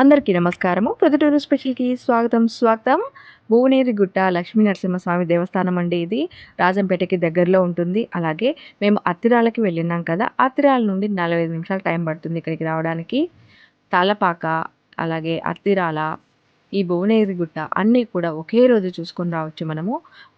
అందరికీ నమస్కారము. ప్రొద్దుటూరు స్పెషల్కి స్వాగతం స్వాగతం. భువనేరి గుట్ట లక్ష్మీ నరసింహస్వామి దేవస్థానం అండి ఇది. రాజంపేటకి దగ్గరలో ఉంటుంది. అలాగే మేము అత్తిరాలకి వెళ్ళినాం కదా. అత్తిరాల నుండి నలభై నిమిషాలు టైం పడుతుంది ఇక్కడికి రావడానికి. తలపాక అలాగే అత్తిరాల ఈ భువనేరి గుట్ట అన్నీ కూడా ఒకే రోజు చూసుకొని రావచ్చు మనము.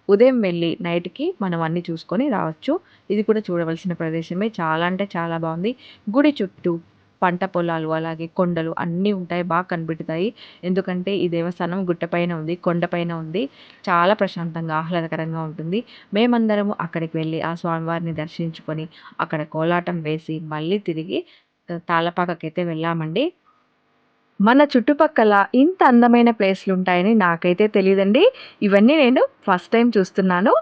ఉదయం వెళ్ళి నైట్కి మనం అన్నీ చూసుకొని రావచ్చు. ఇది కూడా చూడవలసిన ప్రదేశమే. చాలా అంటే చాలా బాగుంది. గుడి చుట్టూ పంట పొలాలు అలాగే కొండలు అన్నీ ఉంటాయి బాగా కనిపెడతాయి. ఎందుకంటే ఈ దేవస్థానం గుట్టపైన ఉంది కొండపైన ఉంది. చాలా ప్రశాంతంగా ఆహ్లాదకరంగా ఉంటుంది. మేమందరము అక్కడికి వెళ్ళి ఆ స్వామివారిని దర్శించుకొని అక్కడ కోలాటం వేసి మళ్ళీ తిరిగి తాళపాకకైతే వెళ్ళామండి. మన చుట్టుపక్కల ఇంత అందమైన ప్లేస్లు ఉంటాయని నాకైతే తెలియదండి ఇవన్నీ నేను ఫస్ట్ టైం చూస్తున్నాను.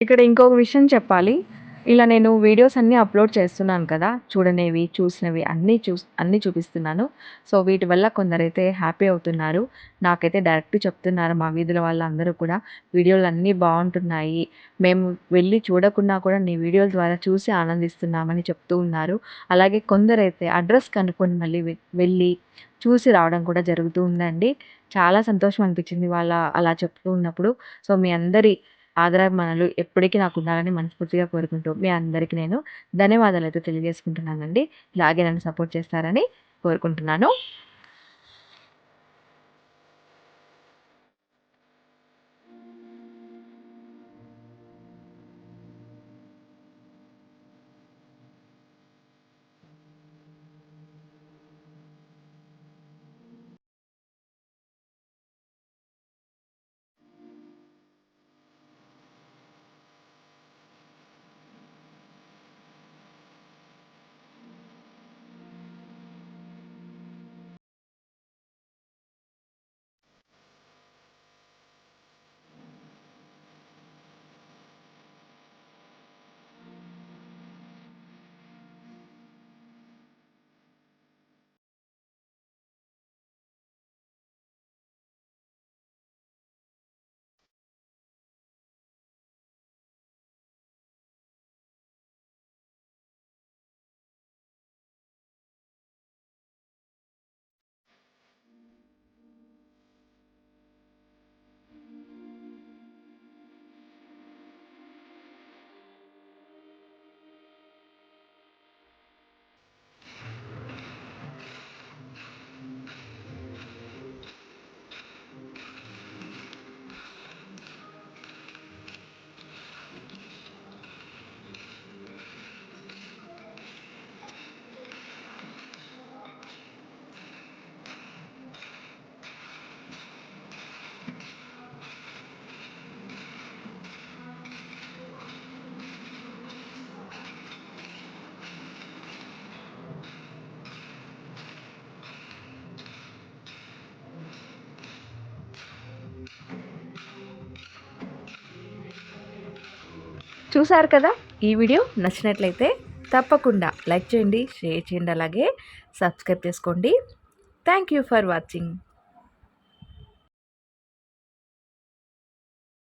ఇక్కడ ఇంకొక విషయం చెప్పాలి. ఇలా నేను వీడియోస్ అన్నీ అప్లోడ్ చేస్తున్నాను కదా. చూడనేవి చూసినవి అన్నీ చూ అన్నీ చూపిస్తున్నాను. సో వీటి వల్ల కొందరైతే హ్యాపీ అవుతున్నారు. నాకైతే డైరెక్ట్ చెప్తున్నారు మా వీధుల వాళ్ళందరూ కూడా. వీడియోలు అన్నీ బాగుంటున్నాయి. మేము వెళ్ళి చూడకున్నా కూడా నీ వీడియోల ద్వారా చూసి ఆనందిస్తున్నామని చెప్తూ ఉన్నారు. అలాగే కొందరైతే అడ్రస్ కనుక్కొని మళ్ళీ వెళ్ళి చూసి రావడం కూడా జరుగుతూ ఉందండి. చాలా సంతోషం అనిపించింది వాళ్ళ అలా చెప్తూ ఉన్నప్పుడు. సో మీ అందరి ఆదరాభిమానాలు ఎప్పటికీ నాకు ఉండాలని మనస్ఫూర్తిగా కోరుకుంటూ మీ అందరికీ నేను ధన్యవాదాలు అయితే తెలియజేసుకుంటున్నానండి. ఇలాగే నన్ను సపోర్ట్ చేస్తారని కోరుకుంటున్నాను. చూసారు కదా? ఈ వీడియో నచ్చినట్లయితే తప్పకుండా లైక్ చేయండి షేర్ చేయండి అలాగే సబ్స్క్రైబ్ చేసుకోండి. Thank you for watching